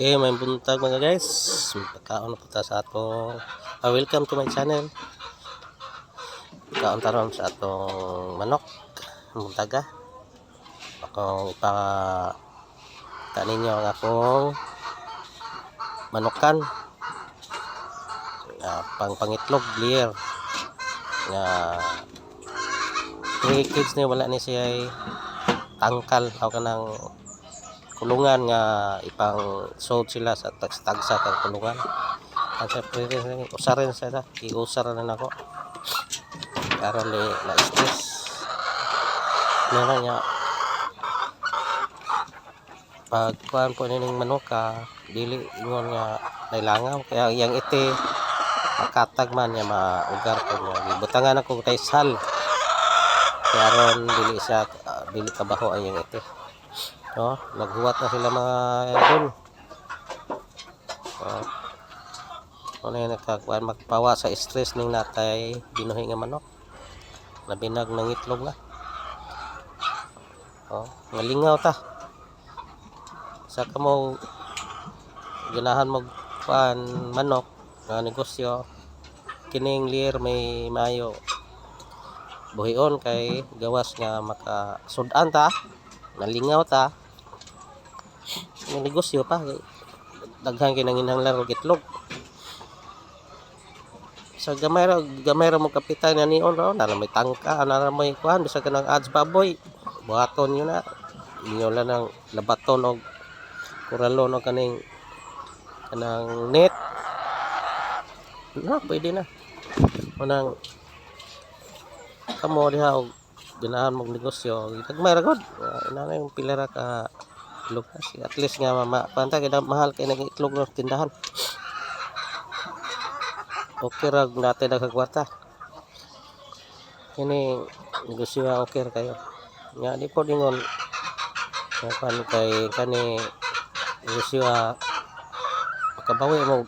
Okay, may buntag mga guys. Pagkaon na po ta sa atong ah, welcome to my channel. Pagkaon taron sa atong manok. Buntaga. Akong ipa kaninyo ang akong manokan. Ah, pang pangitlog clear. Nga three kids ni wala ni siya ay tangkal o kanang kulungan nga ipang sold sila sa tags tagsa kang kulungan. Ang sa rin usarin sa na iusar na nako karon li na stress na niya? Pag kuan po nining manuka dili ingon nga nailangaw. Kaya yang ite makatag man niya maugar ko niya. Gibutangan ako kay sal. Kaya ron dili siya ah, dili kabaho ang yang ite no? Naghuwat na sila mga idol. Oh ano yung nagkakuan magpawa sa stress ning natay binuhi nga manok. Nabinag ng itlog na. Oh ngalingaw ta. Sa kamo ganahan mo kuan manok nga negosyo kining lir may mayo. Buhion kay gawas nga maka sudan ta nalingaw ta. May negosyo pa. Daghan kay nanginhanglan og itlog sa ra gamay mo kapitan nga nion ro na may tangka na ra may kuan bisa ka ng ads baboy. Buhaton yun na. Inyo lang ng labaton og kuralon og kaning kanang net. Na pwede na. Unang kamo diha og ganahan mong negosyo. Gagmay ra gud ina na yung pila ra ka lugas at least nga mama panta kay mahal kay naging itlog ng tindahan. Okay ra natin nagkagwata kini negosyo nga okay kayo. Nga di po dingon. Nga kan kay kani negosyo nga makabawi mo.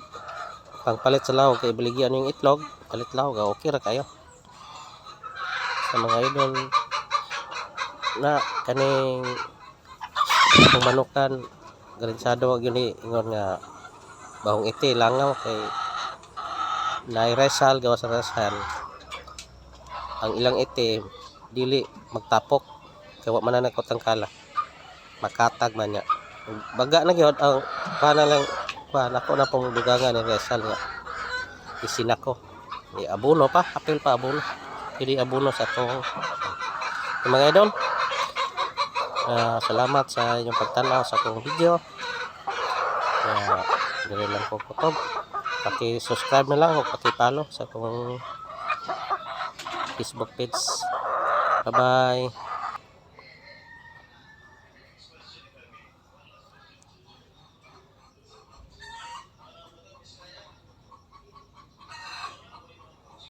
Pangpalit sa laog kay baligyan yung itlog. Palit laog ah, okay ra kayo. Sa mga idol na kaning pumanukan garansado wag yun ingon nga bahong iti langaw kay nairesal gawa sa resal ang ilang iti dili magtapok kay wa man na nagkotangkala makatag man niya. Baga na gyud ang pana lang kuan ako na pong dugangan ni resal nga. Isinako. Ni abuno pa apil pa abuno. Pili abuno sa tong mga idol Ah, salamat sa inyong pagtanaw sa akong video. Kaya dili lang po kutob pati subscribe na lang o pati follow sa akong facebook page. Bye bye